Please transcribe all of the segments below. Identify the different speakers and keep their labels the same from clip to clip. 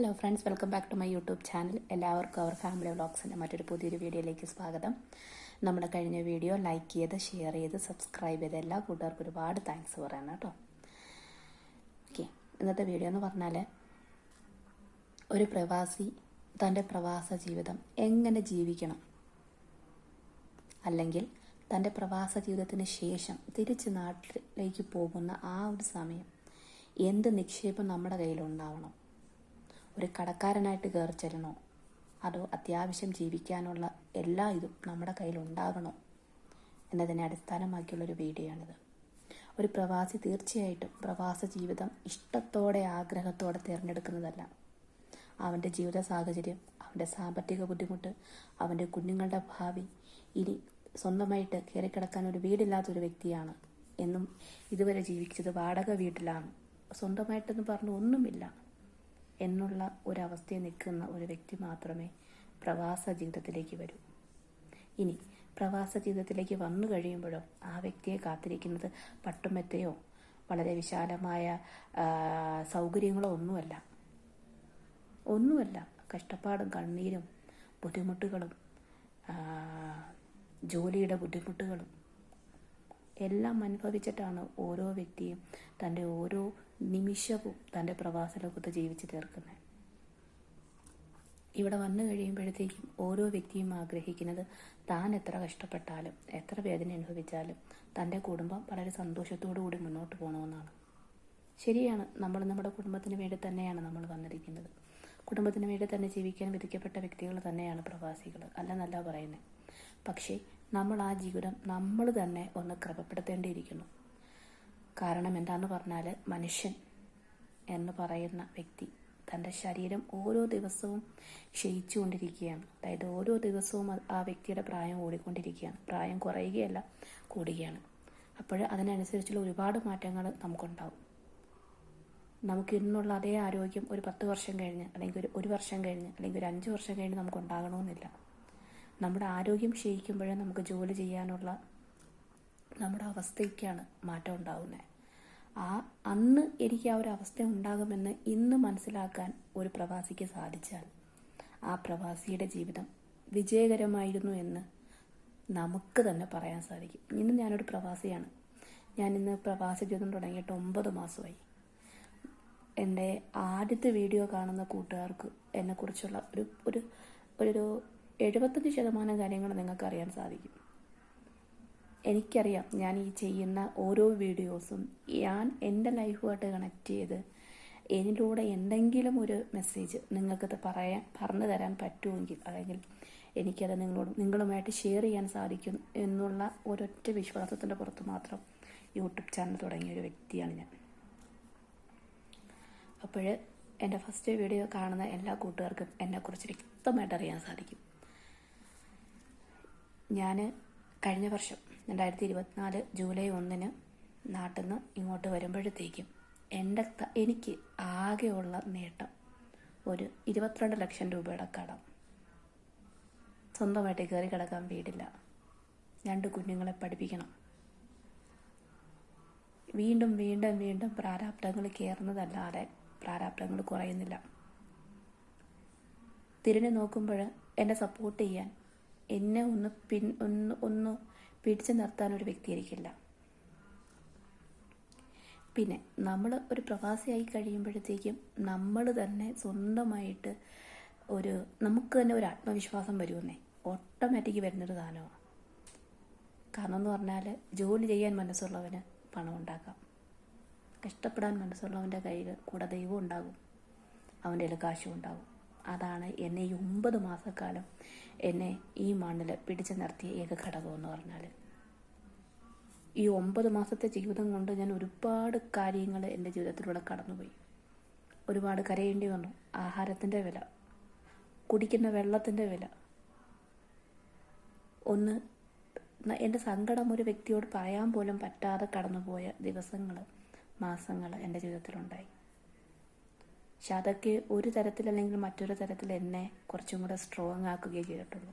Speaker 1: Hello friends welcome back to my YouTube channel എല്ലാവർക്കും our family വ്ളോഗ്സിന്റെ മറ്റൊരു പുതിയൊരു വീഡിയോയിലേക്ക് സ്വാഗതം. നമ്മുടെ കഴിഞ്ഞ വീഡിയോ ലൈക്ക് ചെയ്ത് ഷെയർ ചെയ്ത് സബ്സ്ക്രൈബ് ചെയ്ത് എല്ലാ കൂട്ടുകാർക്കും ഒരുപാട് താങ്ക്സ് പറയണം കേട്ടോ. ഓക്കെ ഇന്നത്തെ വീഡിയോ എന്ന് പറഞ്ഞാൽ ഒരു പ്രവാസി തന്റെ പ്രവാസ ജീവിതം എങ്ങനെ ജീവിക്കണം? അല്ലെങ്കിൽ തന്റെ പ്രവാസ ജീവിതത്തിന് ശേഷം തിരിച്ച് നാട്ടിലേക്ക് പോകുന്ന ആ ഒരു സമയം എന്ത് നിക്ഷേപം നമ്മുടെ കയ്യിലുണ്ടാവണം? ഒരു കടക്കാരനായിട്ട് കയറി ചെല്ലണോ? അതോ അത്യാവശ്യം ജീവിക്കാനുള്ള എല്ലാ ഇതും നമ്മുടെ കയ്യിൽ ഉണ്ടാകണോ എന്നതിനെ അടിസ്ഥാനമാക്കിയുള്ളൊരു വീഡിയോ ആണിത് ഒരു പ്രവാസി തീർച്ചയായിട്ടും പ്രവാസ ജീവിതം ഇഷ്ടത്തോടെ ആഗ്രഹത്തോടെ തിരഞ്ഞെടുക്കുന്നതല്ല. അവന്റെ ജീവിത സാഹചര്യം അവന്റെ സാമ്പത്തിക ബുദ്ധിമുട്ട് അവന്റെ കുഞ്ഞുങ്ങളുടെ ഭാവി ഇനി സ്വന്തമായിട്ട് കയറിക്കിടക്കാൻ ഒരു വീടില്ലാത്തൊരു വ്യക്തിയാണ്. എന്നും ഇതുവരെ ജീവിച്ചത് വാടക വീട്ടിലാണ്. സ്വന്തമായിട്ടെന്ന് പറഞ്ഞു ഒന്നുമില്ല. എന്നുള്ള ഒരവസ്ഥയിൽ നിൽക്കുന്ന ഒരു വ്യക്തി മാത്രമേ പ്രവാസ ജീവിതത്തിലേക്ക് വരൂ. ഇനി പ്രവാസ ജീവിതത്തിലേക്ക് വന്നു കഴിയുമ്പോഴോ ആ വ്യക്തിയെ കാത്തിരിക്കുന്നത് പട്ടുമെത്തയോ വളരെ വിശാലമായ സൗകര്യങ്ങളോ ഒന്നുമല്ല. ഒന്നുമല്ല. കഷ്ടപ്പാടും കണ്ണീരും ബുദ്ധിമുട്ടുകളും ജോലിയുടെ ബുദ്ധിമുട്ടുകളും എല്ലാം അനുഭവിച്ചിട്ടാണ് ഓരോ വ്യക്തിയും തന്റെ ഓരോ നിമിഷവും തന്റെ പ്രവാസ ലോകത്ത് ജീവിച്ചു തീർക്കുന്നത് ഇവിടെ വന്നു കഴിയുമ്പോഴത്തേക്കും ഓരോ വ്യക്തിയും ആഗ്രഹിക്കുന്നത് താൻ എത്ര കഷ്ടപ്പെട്ടാലും എത്ര വേദന അനുഭവിച്ചാലും തന്റെ കുടുംബം വളരെ സന്തോഷത്തോടു കൂടി മുന്നോട്ട് പോകണമെന്നാണ് ശരിയാണ് നമ്മൾ നമ്മുടെ കുടുംബത്തിന് വേണ്ടി തന്നെയാണ് നമ്മൾ വന്നിരിക്കുന്നത്. കുടുംബത്തിന് വേണ്ടി തന്നെ ജീവിക്കാൻ വിധിക്കപ്പെട്ട വ്യക്തികൾ തന്നെയാണ് പ്രവാസികൾ അല്ലെന്നല്ല പറയുന്നത് പക്ഷേ നമ്മൾ ആ ജീവിതം നമ്മൾ തന്നെ ഒന്ന് ക്രമപ്പെടുത്തേണ്ടിയിരിക്കുന്നു. കാരണം എന്താന്ന് പറഞ്ഞാൽ മനുഷ്യൻ എന്ന് പറയുന്ന വ്യക്തി തന്റെ ശരീരം ഓരോ ദിവസവും ക്ഷയിച്ചുകൊണ്ടിരിക്കുകയാണ്. അതായത് ഓരോ ദിവസവും ആ വ്യക്തിയുടെ പ്രായം ഓടിക്കൊണ്ടിരിക്കുകയാണ്. പ്രായം കുറയുകയല്ല കൂടുകയാണ്. അപ്പോൾ അതിനനുസരിച്ചുള്ള ഒരുപാട് മാറ്റങ്ങൾ നമുക്കുണ്ടാവും. നമുക്ക് ഇന്നുള്ള അതേ ആരോഗ്യം ഒരു പത്ത് വർഷം കഴിഞ്ഞ് അല്ലെങ്കിൽ ഒരു ഒരു വർഷം കഴിഞ്ഞ് അല്ലെങ്കിൽ ഒരു അഞ്ച് വർഷം കഴിഞ്ഞ് നമുക്ക് ഉണ്ടാകണമെന്നില്ല. നമ്മുടെ ആരോഗ്യം ക്ഷയിക്കുമ്പോഴേ നമുക്ക് ജോലി ചെയ്യാനുള്ള നമ്മുടെ അവസ്ഥയ്ക്കാണ് മാറ്റം ഉണ്ടാകുന്നത് ആ അന്ന് എനിക്ക് ആ ഒരു അവസ്ഥ ഉണ്ടാകുമെന്ന് ഇന്ന് മനസ്സിലാക്കാൻ ഒരു പ്രവാസിക്ക് സാധിച്ചാൽ ആ പ്രവാസിയുടെ ജീവിതം വിജയകരമായിരുന്നു എന്ന് നമുക്ക് തന്നെ പറയാൻ സാധിക്കും. ഇന്ന് ഞാനൊരു പ്രവാസിയാണ്. ഞാൻ ഇന്ന് പ്രവാസി ജീവിതം തുടങ്ങിയിട്ട് ഒമ്പത് മാസമായി. എന്റെ ആദ്യത്തെ വീഡിയോ കാണുന്ന കൂട്ടുകാർക്ക് എന്നെക്കുറിച്ചുള്ള ഒരു ഒരു ഒരു എഴുപത്തഞ്ച് ശതമാനം കാര്യങ്ങൾ നിങ്ങൾക്ക് അറിയാൻ സാധിക്കും. എനിക്കറിയാം ഞാൻ ഈ ചെയ്യുന്ന ഓരോ വീഡിയോസും ഞാൻ എന്റെ ലൈഫുമായിട്ട് കണക്ട് ചെയ്ത് എന്നിലൂടെ എന്തെങ്കിലും ഒരു മെസ്സേജ് നിങ്ങൾക്കത് പറയാൻ പറഞ്ഞു തരാൻ പറ്റുമെങ്കിൽ അല്ലെങ്കിൽ എനിക്കത് നിങ്ങളോട് നിങ്ങളുമായിട്ട് ഷെയർ ചെയ്യാൻ സാധിക്കും എന്നുള്ള ഒരൊറ്റ വിശ്വാസത്തിന്റെ പുറത്ത് മാത്രം യൂട്യൂബ് ചാനൽ തുടങ്ങിയ ഒരു വ്യക്തിയാണ് ഞാൻ. അപ്പോൾ എന്റെ ഫസ്റ്റ് വീഡിയോ കാണുന്ന എല്ലാ കൂട്ടുകാർക്കും എന്നെക്കുറിച്ച് വ്യക്തമായിട്ട് അറിയാൻ സാധിക്കും. ഞാൻ കഴിഞ്ഞ വർഷം രണ്ടായിരത്തി ഇരുപത്തിനാല് ജൂലൈ ഒന്നിന് നാട്ടിൽ നിന്ന് ഇങ്ങോട്ട് വരുമ്പോഴത്തേക്കും എന്റെ എനിക്ക് ആകെയുള്ള നേട്ടം ഒരു ഇരുപത്തിരണ്ട് ലക്ഷം രൂപയുടെ കടം. സ്വന്തമായിട്ട് കയറി കിടക്കാൻ വീടില്ല. രണ്ട് കുഞ്ഞുങ്ങളെ പഠിപ്പിക്കണം. വീണ്ടും വീണ്ടും വീണ്ടും പ്രാരാബ്ദങ്ങൾ കയറുന്നതല്ലാതെ പ്രാരാബ്ദങ്ങൾ കുറയുന്നില്ല. തിരിഞ്ഞു നോക്കുമ്പോൾ എന്നെ സപ്പോർട്ട് ചെയ്യാൻ എന്നെ ഒന്ന് പിൻ ഒന്ന് ഒന്ന് പിടിച്ചു നിർത്താൻ ഒരു വ്യക്തിയായിരിക്കില്ല. പിന്നെ നമ്മൾ ഒരു പ്രവാസിയായി കഴിയുമ്പോഴത്തേക്കും നമ്മൾ തന്നെ സ്വന്തമായിട്ട് ഒരു നമുക്ക് തന്നെ ഒരു ആത്മവിശ്വാസം വരുമെന്നേ. ഓട്ടോമാറ്റിക് വരുന്നൊരു സാധനമാണ്. കാരണം എന്ന് പറഞ്ഞാൽ ജോലി ചെയ്യാൻ മനസ്സുള്ളവന് പണം ഉണ്ടാക്കാം. കഷ്ടപ്പെടാൻ മനസ്സുള്ളവന്റെ കയ്യിൽ കൂടെ ദൈവം ഉണ്ടാകും. അവന്റെ കയ്യിൽ കാശും ഉണ്ടാകും. അതാണ് എന്നെ ഈ ഒമ്പത് മാസക്കാലം എന്നെ ഈ മണ്ണിൽ പിടിച്ചു നിർത്തിയ ഏക ഘടകം എന്ന് പറഞ്ഞാൽ ഈ ഒമ്പത് മാസത്തെ ജീവിതം കൊണ്ട് ഞാൻ ഒരുപാട് കാര്യങ്ങൾ എന്റെ ജീവിതത്തിലൂടെ കടന്നുപോയി. ഒരുപാട് കരയേണ്ടി വന്നു. ആഹാരത്തിന്റെ വില കുടിക്കുന്ന വെള്ളത്തിന്റെ വില. ഒന്ന് എന്റെ സങ്കടം ഒരു വ്യക്തിയോട് പറയാൻ പോലും പറ്റാതെ കടന്നുപോയ ദിവസങ്ങൾ മാസങ്ങൾ എന്റെ ജീവിതത്തിലുണ്ടായി. പക്ഷെ അതൊക്കെ ഒരു തരത്തിലല്ലെങ്കിൽ മറ്റൊരു തരത്തിൽ എന്നെ കുറച്ചും കൂടെ സ്ട്രോങ് ആക്കുകയേ ചെയ്തിട്ടുള്ളൂ.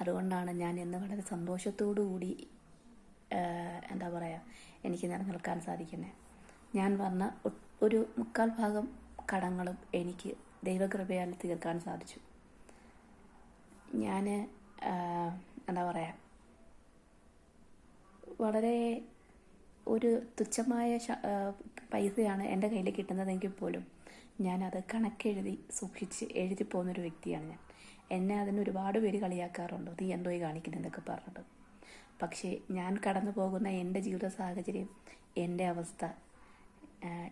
Speaker 1: അതുകൊണ്ടാണ് ഞാൻ ഇന്ന് വളരെ സന്തോഷത്തോടു കൂടി എന്താ പറയുക എനിക്ക് നിലനിൽക്കാൻ സാധിക്കുന്നത് ഞാൻ വന്ന ഒരു മുക്കാൽ ഭാഗം കടങ്ങളും എനിക്ക് ദൈവകൃപയാൽ തീർക്കാൻ സാധിച്ചു. ഞാൻ എന്താ പറയുക വളരെ ഒരു തുച്ഛമായ പൈസയാണ് എന്റെ കയ്യിൽ കിട്ടുന്നതെങ്കിൽ പോലും ഞാനത് കണക്കെഴുതി സൂക്ഷിച്ച് എഴുതി പോകുന്നൊരു വ്യക്തിയാണ് ഞാൻ. എന്നെ അതിന് ഒരുപാട് പേര് കളിയാക്കാറുണ്ട്. നീ എന്തോ കാണിക്കുന്നതെന്നൊക്കെ പറഞ്ഞിട്ട്. പക്ഷേ ഞാൻ കടന്നു പോകുന്ന എന്റെ ജീവിത സാഹചര്യം എന്റെ അവസ്ഥ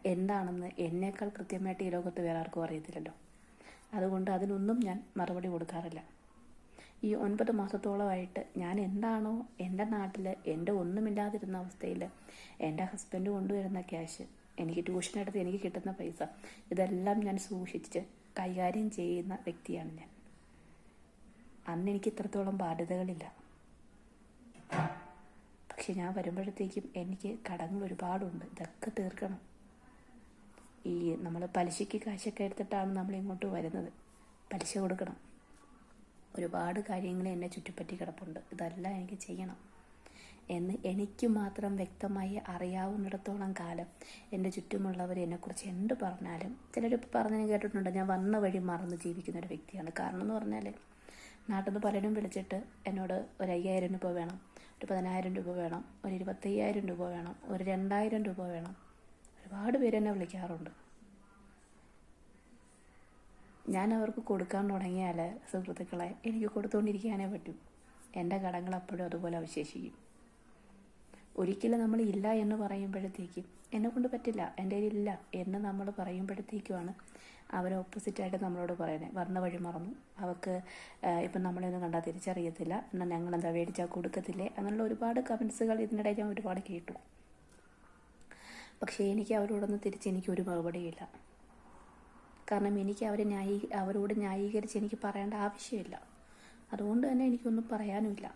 Speaker 1: എന്താണെന്ന് എന്നേക്കാൾ കൃത്യമായിട്ട് ഈ ലോകത്ത് വേറെ ആർക്കും അറിയത്തില്ലല്ലോ. അതുകൊണ്ട് അതിനൊന്നും ഞാൻ മറുപടി കൊടുക്കാറില്ല. ഈ ഒൻപത് മാസത്തോളമായിട്ട് ഞാൻ എന്താണോ എന്റെ നാട്ടിൽ എന്റെ ഒന്നുമില്ലാതിരുന്ന അവസ്ഥയിൽ എന്റെ ഹസ്ബൻഡ് കൊണ്ടുവരുന്ന ക്യാഷ് എനിക്ക് ട്യൂഷൻ എടുത്ത് എനിക്ക് കിട്ടുന്ന പൈസ ഇതെല്ലാം ഞാൻ സൂക്ഷിച്ച് കൈകാര്യം ചെയ്യുന്ന വ്യക്തിയാണ് ഞാൻ. അന്ന് എനിക്ക് ഇത്രത്തോളം ബാധ്യതകളില്ല. പക്ഷെ ഞാൻ വരുമ്പോഴത്തേക്കും എനിക്ക് കടങ്ങൾ ഒരുപാടുണ്ട്. ഇതൊക്കെ തീർക്കണം. ഈ നമ്മൾ പലിശയ്ക്ക് കാശൊക്കെ എടുത്തിട്ടാണ് നമ്മൾ ഇങ്ങോട്ട് വരുന്നത്. പലിശ കൊടുക്കണം. ഒരുപാട് കാര്യങ്ങൾ എന്നെ ചുറ്റിപ്പറ്റി കിടപ്പുണ്ട്. ഇതെല്ലാം എനിക്ക് ചെയ്യണം എന്ന് എനിക്ക് മാത്രം വ്യക്തമായി അറിയാവുന്നിടത്തോളം കാലം എന്റെ ചുറ്റുമുള്ളവർ എന്നെക്കുറിച്ച് എന്ത് പറഞ്ഞാലും ചിലരിപ്പോൾ പറഞ്ഞു കേട്ടിട്ടുണ്ട് ഞാൻ വന്ന വഴി മറന്ന് ജീവിക്കുന്ന ഒരു വ്യക്തിയാണ്. കാരണം എന്ന് പറഞ്ഞാൽ നാട്ടിൽ നിന്ന് പലരും വിളിച്ചിട്ട് എന്നോട് ഒരു അയ്യായിരം രൂപ വേണം ഒരു പതിനായിരം രൂപ വേണം ഒരു ഇരുപത്തയ്യായിരം രൂപ വേണം ഒരു രണ്ടായിരം രൂപ വേണം. ഒരുപാട് പേര് എന്നെ വിളിക്കാറുണ്ട്. ഞാൻ അവർക്ക് കൊടുക്കാൻ തുടങ്ങിയാൽ സുഹൃത്തുക്കളെ എനിക്ക് കൊടുത്തുകൊണ്ടിരിക്കാനേ പറ്റൂ. എന്റെ കടങ്ങൾ അപ്പോഴും അതുപോലെ അവശേഷിക്കും. ഒരിക്കലും നമ്മൾ ഇല്ല എന്ന് പറയുമ്പോഴത്തേക്കും എന്നെ കൊണ്ട് പറ്റില്ല എന്റെ ഇല്ല എന്ന് നമ്മൾ പറയുമ്പോഴത്തേക്കുമാണ് അവർ ഓപ്പോസിറ്റായിട്ട് നമ്മളോട് പറയുന്നത് വന്ന വഴി മറന്നു. അവർക്ക് ഇപ്പം നമ്മളെയൊന്നും കണ്ടാൽ തിരിച്ചറിയത്തില്ല. എന്നാൽ ഞങ്ങൾ എന്താ മേടിച്ചാൽ കൊടുക്കത്തില്ലേ? അങ്ങനെയുള്ള ഒരുപാട് കമൻസുകൾ ഇതിനിടയിൽ ഞാൻ ഒരുപാട് കേട്ടു. പക്ഷേ എനിക്ക് അവരോടൊന്നും തിരിച്ച് എനിക്ക് ഒരു മറുപടിയില്ല കാരണം എനിക്ക് അവരെ ന്യായീ അവരോട് ന്യായീകരിച്ച് എനിക്ക് പറയേണ്ട ആവശ്യമില്ല. അതുകൊണ്ട് തന്നെ എനിക്കൊന്നും പറയാനുമില്ല.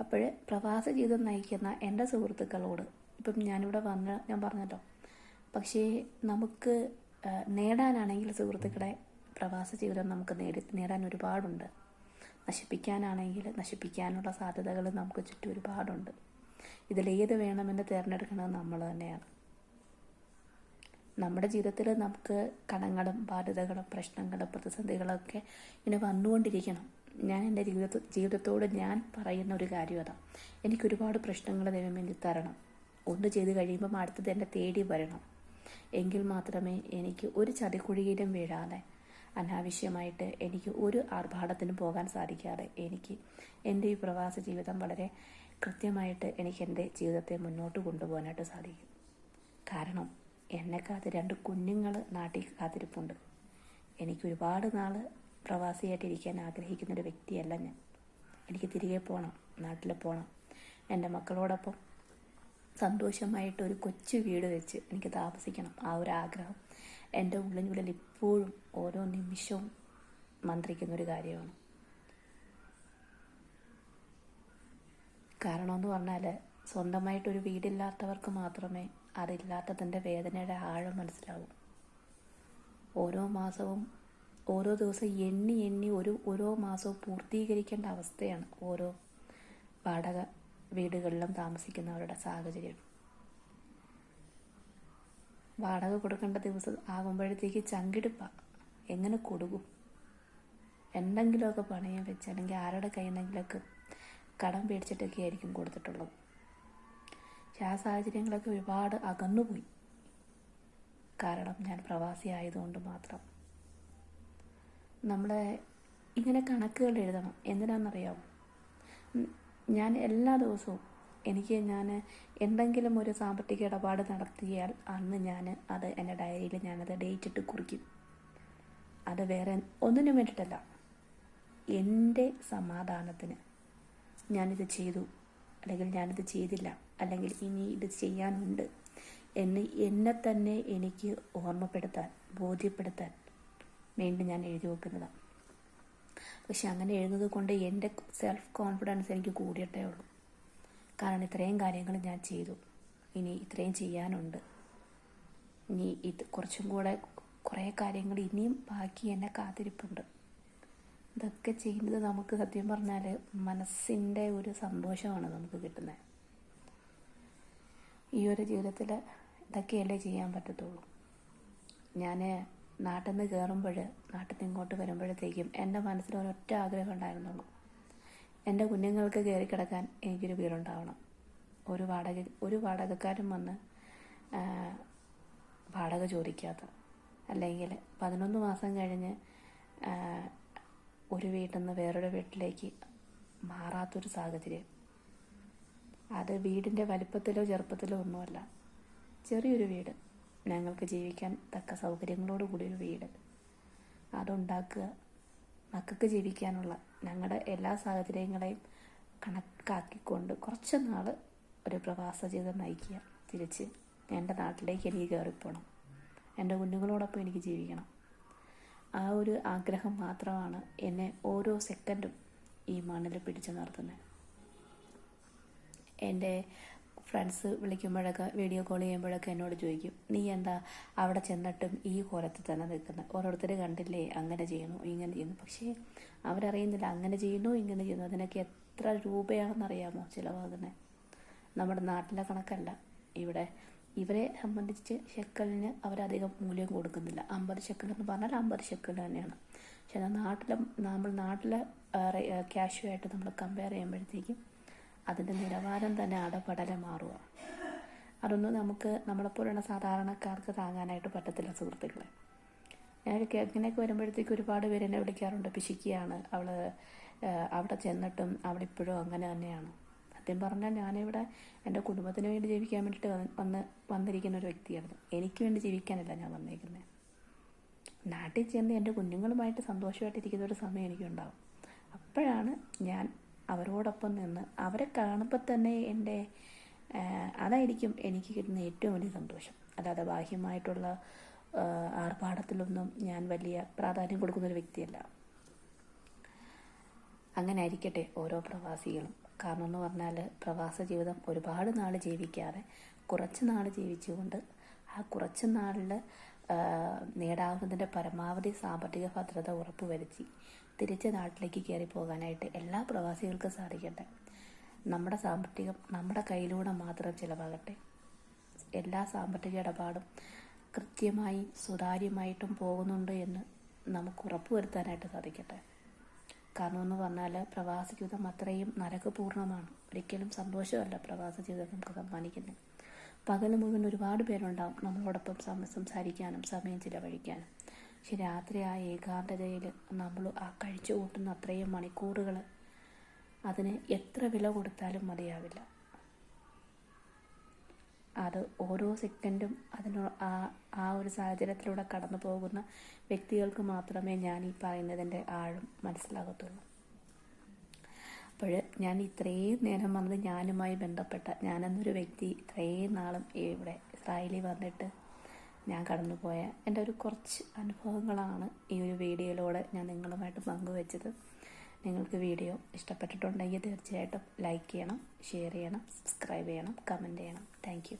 Speaker 1: അപ്പോൾ പ്രവാസ ജീവിതം നയിക്കുന്ന എന്റെ സുഹൃത്തുക്കളോട് ഇപ്പം ഞാനിവിടെ വന്ന് ഞാൻ പറഞ്ഞല്ലോ പക്ഷേ നമുക്ക് നേടാനാണെങ്കിൽ സുഹൃത്തുക്കളെ പ്രവാസ ജീവിതം നമുക്ക് നേടി നേടാൻ ഒരുപാടുണ്ട്. നശിപ്പിക്കാനാണെങ്കിൽ നശിപ്പിക്കാനുള്ള സാധ്യതകൾ നമുക്ക് ചുറ്റും ഒരുപാടുണ്ട്. ഇതിലേത് വേണമെന്ന് തിരഞ്ഞെടുക്കുന്നത് നമ്മൾ തന്നെയാണ്. നമ്മുടെ ജീവിതത്തിൽ നമുക്ക് കടങ്ങളും ബാധ്യതകളും പ്രശ്നങ്ങളും പ്രതിസന്ധികളൊക്കെ ഇങ്ങനെ വന്നുകൊണ്ടിരിക്കണം. ഞാൻ എന്റെ ജീവിത ജീവിതത്തോട് ഞാൻ പറയുന്ന ഒരു കാര്യം അതാ. എനിക്ക് ഒരുപാട് പ്രശ്നങ്ങൾ ദൈവം വേണ്ടി തരണം. ഒന്ന് ചെയ്ത് കഴിയുമ്പം അടുത്തത് എന്നെ തേടി വരണം. എങ്കിൽ മാത്രമേ എനിക്ക് ഒരു ചതിക്കുഴിയിലും വീഴാതെ അനാവശ്യമായിട്ട് എനിക്ക് ഒരു ആർഭാടത്തിനും പോകാൻ സാധിക്കാതെ എനിക്ക് എന്റെ ഈ പ്രവാസ ജീവിതം വളരെ കൃത്യമായിട്ട് എനിക്ക് എന്റെ ജീവിതത്തെ മുന്നോട്ട് കൊണ്ടുപോകാനായിട്ട് സാധിക്കും. കാരണം എന്നെ കാത്ത് രണ്ട് കുഞ്ഞുങ്ങൾ നാട്ടിൽ കാത്തിരിപ്പുണ്ട്. എനിക്ക് ഒരുപാട് നാൾ പ്രവാസിയായിട്ടിരിക്കാൻ ആഗ്രഹിക്കുന്ന ഒരു വ്യക്തിയല്ല ഞാൻ. എനിക്ക് തിരികെ പോകണം നാട്ടിൽ പോകണം എന്റെ മക്കളോടൊപ്പം സന്തോഷമായിട്ട് ഒരു കൊച്ചു വീട് വെച്ച് എനിക്ക് താമസിക്കണം ആ ഒരു ആഗ്രഹം എന്റെ ഉള്ളിനുള്ളിൽ ഇപ്പോഴും ഓരോ നിമിഷവും മന്ത്രിക്കുന്ന ഒരു കാര്യമാണ്. കാരണമെന്ന് പറഞ്ഞാൽ സ്വന്തമായിട്ടൊരു വീടില്ലാത്തവർക്ക് മാത്രമേ അതില്ലാത്തതിന്റെ വേദനയുടെ ആഴം മനസ്സിലാവും. ഓരോ മാസവും ഓരോ ദിവസം എണ്ണി എണ്ണി ഒരു ഓരോ മാസവും പൂർത്തീകരിക്കേണ്ട അവസ്ഥയാണ് ഓരോ വാടക വീടുകളിലും താമസിക്കുന്നവരുടെ സാഹചര്യം. വാടക കൊടുക്കേണ്ട ദിവസം ആകുമ്പോഴത്തേക്ക് ചങ്കിടുപ്പ. എങ്ങനെ കൊടുക്കും? എന്തെങ്കിലുമൊക്കെ പണയം വെച്ച് അല്ലെങ്കിൽ ആരുടെ നിന്നെങ്കിലൊക്കെ കടം പേടിച്ചിട്ടൊക്കെ ആയിരിക്കും കൊടുത്തിട്ടുള്ളത്. പക്ഷെ ആ സാഹചര്യങ്ങളൊക്കെ ഒരുപാട് അകന്നുപോയി. കാരണം ഞാൻ പ്രവാസി ആയതുകൊണ്ട് മാത്രം. നമ്മൾ ഇങ്ങനെ കണക്കുകൾ എഴുതണം. എന്തിനാണെന്നറിയാമോ ഞാൻ എല്ലാ ദിവസവും എനിക്ക് ഞാൻ എന്തെങ്കിലും ഒരു സാമ്പത്തിക ഇടപാട് നടത്തിയാൽ അന്ന് ഞാൻ അത് എന്റെ ഡയറിയിൽ ഞാനത് ഡേറ്റ് ഇട്ട് കുറിക്കും. അത് വേറെ ഒന്നിനും വേണ്ടിയിട്ടല്ല. എന്റെ സമാധാനത്തിന് ഞാനിത് ചെയ്തു. അല്ലെങ്കിൽ ഞാനിത് ചെയ്തില്ല. അല്ലെങ്കിൽ ഇനി ഇത് ചെയ്യാനുണ്ട്. എന്ന് എന്നെ തന്നെ എനിക്ക് ഓർമ്മപ്പെടുത്താൻ ബോധ്യപ്പെടുത്താൻ വേണ്ടി ഞാൻ എഴുതി വെക്കുന്നതാണ്. പക്ഷെ അങ്ങനെ എഴുതുന്നത് കൊണ്ട് എന്റെ സെൽഫ് കോൺഫിഡൻസ് എനിക്ക് കൂടിയിട്ടേ ഉള്ളൂ. കാരണം ഇത്രയും കാര്യങ്ങൾ ഞാൻ ചെയ്തു. ഇനി ഇത്രയും ചെയ്യാനുണ്ട്. ഇനി ഇത് കുറച്ചും കൂടെ കുറേ കാര്യങ്ങൾ ഇനിയും ബാക്കി എന്നെ കാത്തിരിപ്പുണ്ട്. ഇതൊക്കെ ചെയ്യുന്നത് നമുക്ക് സത്യം പറഞ്ഞാൽ മനസ്സിന്റെ ഒരു സന്തോഷമാണ് നമുക്ക് കിട്ടുന്നത് ഈ ഒരു ജീവിതത്തിൽ ഇതൊക്കെയല്ലേ ചെയ്യാൻ പറ്റത്തുള്ളൂ. ഞാൻ നാട്ടിൽ നിന്ന് കയറുമ്പോൾ നാട്ടിൽ നിന്ന് ഇങ്ങോട്ട് വരുമ്പോഴത്തേക്കും എന്റെ മനസ്സിൽ ഒരൊറ്റ ആഗ്രഹം ഉണ്ടായിരുന്നുള്ളൂ. എന്റെ കുഞ്ഞുങ്ങൾക്ക് കയറി കിടക്കാൻ എനിക്കൊരു വീടുണ്ടാവണം. ഒരു വാടക ഒരു വാടകക്കാരൻ വന്ന് വാടക ചോദിക്കാത്ത അല്ലെങ്കിൽ പതിനൊന്ന് മാസം കഴിഞ്ഞ് ഒരു വീട്ടിൽ നിന്ന് വേറൊരു വീട്ടിലേക്ക് മാറാത്തൊരു സാഹചര്യം. അത് വീടിന്റെ വലിപ്പത്തിലോ ചെറുപ്പത്തിലോ ഒന്നുമല്ല. ചെറിയൊരു വീട്. ഞങ്ങൾക്ക് ജീവിക്കാൻ തക്ക സൗകര്യങ്ങളോട് കൂടിയൊരു വീട്. അതുണ്ടാക്കുക. മക്കൾക്ക് ജീവിക്കാനുള്ള ഞങ്ങളുടെ എല്ലാ സാഹചര്യങ്ങളെയും കണക്കാക്കിക്കൊണ്ട് കുറച്ച് നാൾ ഒരു പ്രവാസ ജീവിതം നയിക്കുക. തിരിച്ച് എന്റെ നാട്ടിലേക്ക് എനിക്ക് കയറിപ്പോണം എന്റെ കുഞ്ഞുങ്ങളോടൊപ്പം എനിക്ക് ജീവിക്കണം. ആ ഒരു ആഗ്രഹം മാത്രമാണ് എന്നെ ഓരോ സെക്കൻഡും ഈ മണ്ണിൽ പിടിച്ചു നിർത്തുന്നത് എന്റെ ഫ്രണ്ട്സ് വിളിക്കുമ്പോഴൊക്കെ വീഡിയോ കോൾ ചെയ്യുമ്പോഴൊക്കെ എന്നോട് ചോദിക്കും നീ എന്താ അവിടെ ചെന്നിട്ടും ഈ കോലത്തിൽ തന്നെ നിൽക്കുന്നത് ഓരോരുത്തർ കണ്ടില്ലേ അങ്ങനെ ചെയ്യുന്നു ഇങ്ങനെ ചെയ്യുന്നു. പക്ഷേ അവരറിയുന്നില്ല അങ്ങനെ ചെയ്യുന്നു ഇങ്ങനെ ചെയ്യുന്നു. അതിനൊക്കെ എത്ര രൂപയാണെന്നറിയാമോ ചിലവാകുന്നത് നമ്മുടെ നാട്ടിലെ കണക്കല്ല. ഇവിടെ ഇവരെ സംബന്ധിച്ച് ഷെക്കലിന് അവരധികം മൂല്യം കൊടുക്കുന്നില്ല. അമ്പത് ഷെക്കൽ എന്ന് പറഞ്ഞാൽ അമ്പത് ഷെക്കൽ തന്നെയാണ്. പക്ഷെ എന്നാൽ നാട്ടിലെ നമ്മൾ നാട്ടിലെ ക്യാഷുമായിട്ട് നമ്മൾ കമ്പയർ ചെയ്യുമ്പോഴത്തേക്കും അതിന്റെ നിലവാരം തന്നെ അടപടലെ മാറുക അതൊന്നും നമുക്ക് നമ്മളെപ്പോലുള്ള സാധാരണക്കാർക്ക് താങ്ങാനായിട്ട് പറ്റത്തില്ല സുഹൃത്തുക്കളെ. ഞാനൊക്കെ ഇങ്ങനെയൊക്കെ വരുമ്പോഴത്തേക്ക് ഒരുപാട് പേര് എന്നെ വിളിക്കാറുണ്ട്. പിശിക്കുകയാണ് അവൾ അവിടെ ചെന്നിട്ടും അവളിപ്പോഴും അങ്ങനെ തന്നെയാണ്. സത്യം പറഞ്ഞാൽ ഞാനിവിടെ എന്റെ കുടുംബത്തിന് വേണ്ടി ജീവിക്കാൻ വേണ്ടിയിട്ട് വന്ന് വന്ന് വന്നിരിക്കുന്ന ഒരു വ്യക്തിയായിരുന്നു. എനിക്ക് വേണ്ടി ജീവിക്കാനല്ല ഞാൻ വന്നിരിക്കുന്നത് നാട്ടിൽ ചെന്ന് എന്റെ കുഞ്ഞുങ്ങളുമായിട്ട് സന്തോഷമായിട്ടിരിക്കുന്ന ഒരു സമയം എനിക്കുണ്ടാവും. അപ്പോഴാണ് ഞാൻ അവരോടൊപ്പം നിന്ന് അവരെ കാണുമ്പോൾ തന്നെ എന്റെ അതായിരിക്കും എനിക്ക് കിട്ടുന്ന ഏറ്റവും വലിയ സന്തോഷം. അല്ലാതെ ബാഹ്യമായിട്ടുള്ള ആർഭാടത്തിലൊന്നും ഞാൻ വലിയ പ്രാധാന്യം കൊടുക്കുന്ന ഒരു വ്യക്തിയല്ല. അങ്ങനെ ആയിരിക്കട്ടെ ഓരോ പ്രവാസികളും. കാരണം എന്ന് പറഞ്ഞാൽ പ്രവാസ ജീവിതം ഒരുപാട് നാൾ ജീവിക്കാതെ കുറച്ച് നാൾ ജീവിച്ചുകൊണ്ട് ആ കുറച്ച് നാളിൽ നേടാവുന്നതിന്റെ പരമാവധി സാമ്പത്തിക ഭദ്രത ഉറപ്പുവരുത്തി തിരിച്ച് നാട്ടിലേക്ക് കയറി പോകാനായിട്ട് എല്ലാ പ്രവാസികൾക്കും സാധിക്കട്ടെ. നമ്മുടെ സാമ്പത്തികം നമ്മുടെ കയ്യിലൂടെ മാത്രം ചിലവാകട്ടെ. എല്ലാ സാമ്പത്തിക ഇടപാടും കൃത്യമായി സുതാര്യമായിട്ടും പോകുന്നുണ്ട് എന്ന് നമുക്ക് ഉറപ്പുവരുത്താനായിട്ട് സാധിക്കട്ടെ. കാരണം എന്ന് പറഞ്ഞാൽ പ്രവാസ ജീവിതം അത്രയും നരകപൂർണമാണ് ഒരിക്കലും സന്തോഷമല്ല പ്രവാസ ജീവിതം നമുക്ക് സമ്മാനിക്കുന്നത്. പകൽ മുഴുവൻ ഒരുപാട് പേരുണ്ടാവും നമ്മളോടൊപ്പം സംസാരിക്കാനും സമയം ചിലവഴിക്കാനും. പക്ഷെ രാത്രി ആ ഏകാന്തതയിൽ നമ്മൾ ആ കഴിച്ചു കൂട്ടുന്ന അത്രയും മണിക്കൂറുകൾ അതിന് എത്ര വില കൊടുത്താലും മതിയാവില്ല. അത് ഓരോ സെക്കൻഡും അതിനോ ആ ആ ഒരു സാഹചര്യത്തിലൂടെ കടന്നു പോകുന്ന വ്യക്തികൾക്ക് മാത്രമേ ഞാൻ ഈ പറയുന്നതിന്റെ ആഴം മനസ്സിലാകത്തുള്ളൂ. അപ്പോൾ ഞാൻ ഇത്രയും നേരം വന്നത് ഞാനുമായി ബന്ധപ്പെട്ട ഞാനെന്നൊരു വ്യക്തി ഇത്രയും നാളും ഇവിടെ ഇസ്രായേലിൽ വന്നിട്ട് ഞാൻ കടന്നുപോയ എന്റെ ഒരു കുറച്ച് അനുഭവങ്ങളാണ് ഈ ഒരു വീഡിയോയിലൂടെ ഞാൻ നിങ്ങളുമായിട്ട് പങ്കുവെച്ചത്. നിങ്ങൾക്ക് വീഡിയോ ഇഷ്ടപ്പെട്ടിട്ടുണ്ടെങ്കിൽ തീർച്ചയായിട്ടും ലൈക്ക് ചെയ്യണം ഷെയർ ചെയ്യണം സബ്സ്ക്രൈബ് ചെയ്യണം കമന്റ് ചെയ്യണം. താങ്ക്